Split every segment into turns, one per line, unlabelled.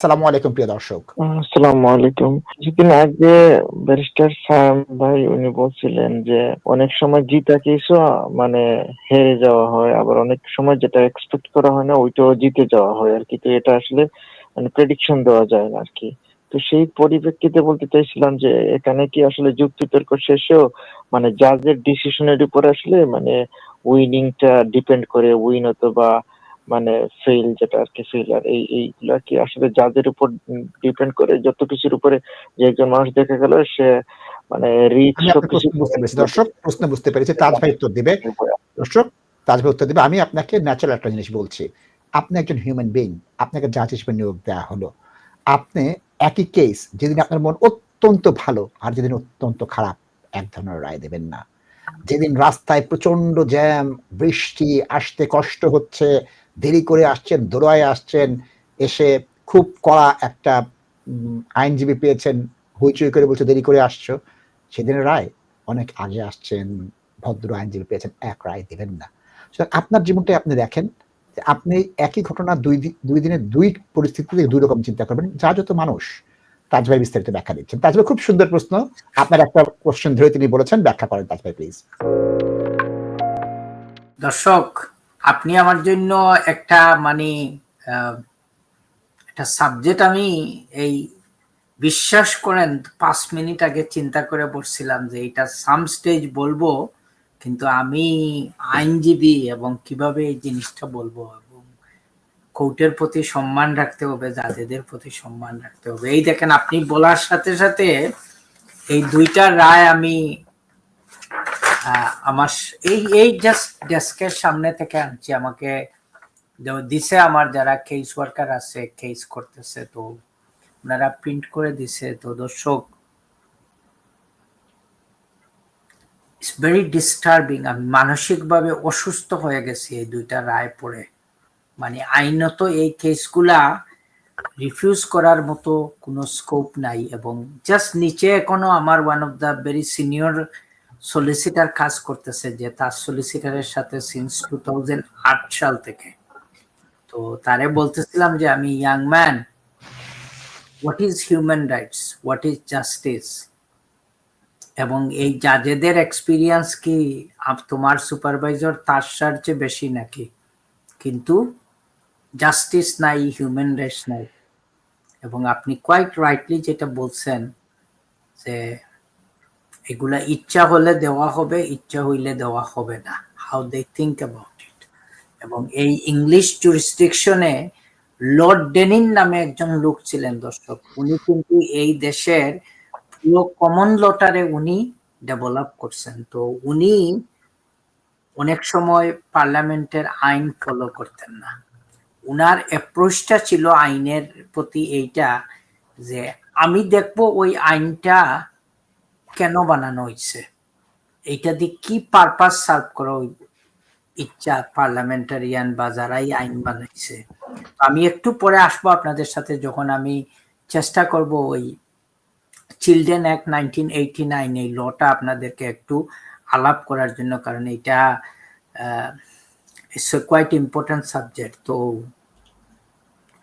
আলাইকুম, প্রিয় দর্শক।
আসসালামু আলাইকুম। কিছুদিন আগে ব্যারিস্টার ভাই, উনি বলছিলেন যে, অনেক সময় জিতা কিছু মানে হেরে যাওয়া হয়, আবার অনেক সময় যেটা এক্সপেক্ট করা হয় না, ওইটাও জিতে যাওয়া হয় আর কি। তো এটা আসলে মানে প্রেডিকশন দেওয়া যায় না আর কি। তো সেই পরিপ্রেক্ষিতে বলতে চাইছিলাম যে, এখানে কি আসলে যুক্তি তর্ক শেষেও মানে জাজের ডিসিশনের উপর আসলে মানে উইনিংটা ডিপেন্ড করে উইন অথবা মানে ফেল যেটা আর কি ফেলার এই এইগুলা কি। আসলে জাজের উপর ডিপেন্ড করে যত কিছুর উপরে যে একজন মানুষ দেখা গেল সে মানে রিচ
দর্শক প্রশ্ন বুঝতে পেরেছি। তাজ ভাই উত্তর দিবে। দর্শক তাজ ভাই উত্তর দিবে। আমি আপনাকে ন্যাচারাল একটা জিনিস বলছি। আপনি একজন হিউম্যান বিং আপনাকে জাজ হিসেবে নিয়োগ দেওয়া হলো। আপনি একই কেস যেদিন আপনার মন অত্যন্ত ভালো আর যেদিন অত্যন্ত খারাপ এক ধরনের রায় দেবেন না। যেদিন রাস্তায় প্রচণ্ড জ্যাম বৃষ্টি আসতে কষ্ট হচ্ছে দেরি করে আসছেন, দোড়ায় আসছেন, এসে খুব কড়া একটা আইনজীবী পেয়েছেন, হইচই করে বলছে, দেরি করে আসছো। সেদিনের রায়, অনেক আগে আসছেন, ভদ্র আইনজীবী পেয়েছেন, এক রায় দেবেন না। সুতরাং আপনার জীবনটাই আপনি দেখেন আপনি একই ঘটনা দুই দুই দিনের দুই পরিস্থিতিতে দুই রকম চিন্তা করবেন। যা যত মানুষ, তাজ ভাই বিস্তারিত ব্যাখ্যা দিচ্ছেন। তাজ ভাই, খুব সুন্দর প্রশ্ন। আপনার একটা কোশ্চেন ধরে তিনি বলেছেন, ব্যাখ্যা করেন তাজ ভাই প্লিজ
দর্শক আপনি আমার জন্য একটা মানে একটা সাবজেক্ট আমি এই বিশ্বাস করেন, পাঁচ মিনিট আগে চিন্তা করে বসছিলাম যে এটা সাম স্টেজ বলব, কিন্তু আমি আইনজীবী এবং কীভাবে এই জিনিসটা বলব এবং কোর্টের প্রতি সম্মান রাখতে হবে, জাজেদের প্রতি সম্মান রাখতে হবে। এই দেখেন, আপনি বলার সাথে সাথে এই দুইটা রায় আমি আমার এই এই জাস্ট ডেস্কের সামনে থেকে আনছি। আমাকে দিছে আমার যারা কেস ওয়ার্কার আছে কেস করতেছে, তো ওনারা প্রিন্ট করে দিছে। তো দর্শক ইটস ভেরি ডিস্টার্বিং আমি মানসিকভাবে অসুস্থ হয়ে গেছি এই দুইটা রায় পড়ে। মানে আইনত এই কেসগুলা রিফিউজ করার মতো কোনো স্কোপ নাই এবং জাস্ট নিচে এখনও আমার one of the very senior solicitor কাজ করতেছে যে তার সলিসিটারের সাথে সিন্স টু সাল থেকে। তো তারে বলতেছিলাম যে আমি young man what is human rights what is justice এবং এই জাজেদের এক্সপিরিয়েন্স কি তোমার সুপারভাইজার তার সার চেয়ে বেশি নাকি? কিন্তু জাস্টিস নাই হিউম্যান রাইটস নাই। এবং আপনি কোয়াইট রাইটলি যেটা বলছেন যে এগুলা ইচ্ছা হলে দেওয়া হবে, ইচ্ছা হইলে দেওয়া হবে না। How they think about it এবং এই ইংলিশ জুরিসডিকশনে লর্ড ডেনিন নামে একজন লোক ছিলেন দর্শক। উনি কিন্তু এই দেশের পুরো কমন লটারে উনি ডেভেলপ করছেন। তো উনি অনেক সময় পার্লামেন্টের আইন ফলো করতেন না। উনার অ্যাপ্রোচটা ছিল আইনের প্রতি এইটা যে, আমি দেখব ওই আইনটা কেন বানানো হয়েছে এইটা দিয়ে কি পারপাস সার্ভ করা ইচ্ছা পার্লামেন্টারিয়ান বা যারাই আইন বানাইছে। আমি একটু পরে আসব আপনাদের সাথে যখন আমি চেষ্টা করব ওই children act nineteen eighty nine এই লটা আপনাদেরকে একটু আলাপ করার জন্য, কারণ এটা ইটস কোয়াইট ইম্পর্টেন্ট সাবজেক্ট তো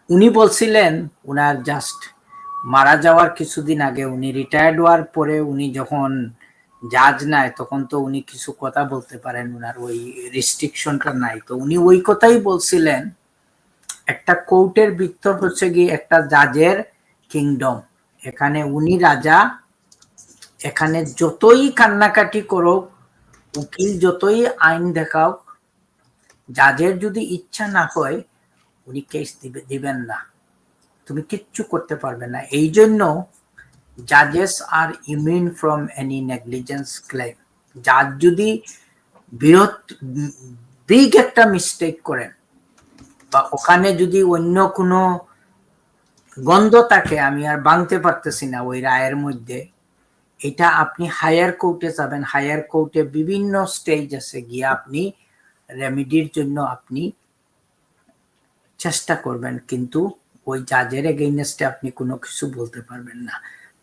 উনি বলছিলেন, উনার জাস্ট মারা যাওয়ার কিছুদিন আগে উনি রিটায়ার্ড হওয়ার পরে উনি যখন জাজ নাই, তখন তো উনি কিছু কথা বলতে পারেন উনার, ওই রেস্ট্রিকশনটা নাই। তো উনি ওই কথাই বলছিলেন, একটা কোর্টের ভিতর হচ্ছে গিয়ে একটা জাজের কিংডম এখানে উনি রাজা, এখানে যতই কান্নাকাটি করুক, উকিল যতই আইন দেখাও জাজের যদি ইচ্ছা না হয়, উনি কেস দিবে, দিবেন না। তুমি কিচ্ছু করতে পারবে না। এই জন্য জাজেস আর immune from any negligence claim জাজ যদি বৃহৎ বিগ একটা মিস্টেক করেন, বা ওখানে যদি অন্য কোনো গন্ধ থাকে, আমি আর বাংতে পারতেছি না ওই রায়ের মধ্যে, এটা আপনি হায়ার কোর্টে যাবেন। হায়ার কোর্টে বিভিন্ন স্টেজ আছে, গিয়ে আপনি রেমিডির জন্য আপনি চেষ্টা করবেন। কিন্তু ওই জাজের এগেইনস্টে আপনি কোনো কিছু বলতে পারবেন না।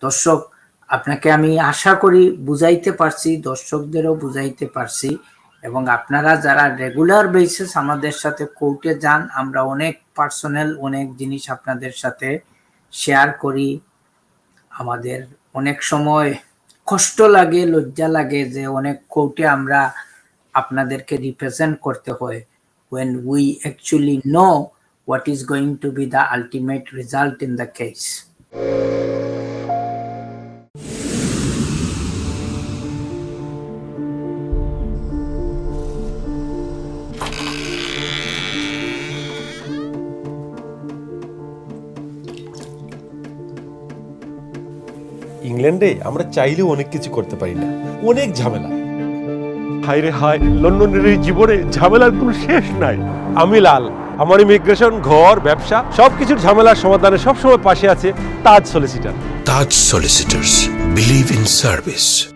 দর্শক, আপনাকে আমি আশা করি বুঝাইতে পারছি, দর্শকদেরও বুঝাইতে পারছি এবং আপনারা যারা রেগুলার বেসিস আমাদের সাথে কোর্টে যান, আমরা অনেক পার্সোনাল অনেক জিনিস আপনাদের সাথে শেয়ার করি। আমাদের অনেক সময় কষ্ট লাগে, লজ্জা লাগে যে অনেক কোর্টে আমরা আপনাদেরকে রিপ্রেজেন্ট করতে হয়। When we actually know what is going to be the ultimate result in the case.
ইংল্যান্ডে আমরা চাইলেও অনেক কিছু করতে পারি না। অনেক ঝামেলা। হায় রে হায় লন্ডনের এই জীবনে ঝামেলার কোনো শেষ নাই। আমি লাল। আমার ইমিগ্রেশন, ঘর, ব্যবসা, সবকিছুর ঝামেলার সমাধানে সবসময় পাশে আছে Taj solicitor
Taj Solicitors. Believe in service.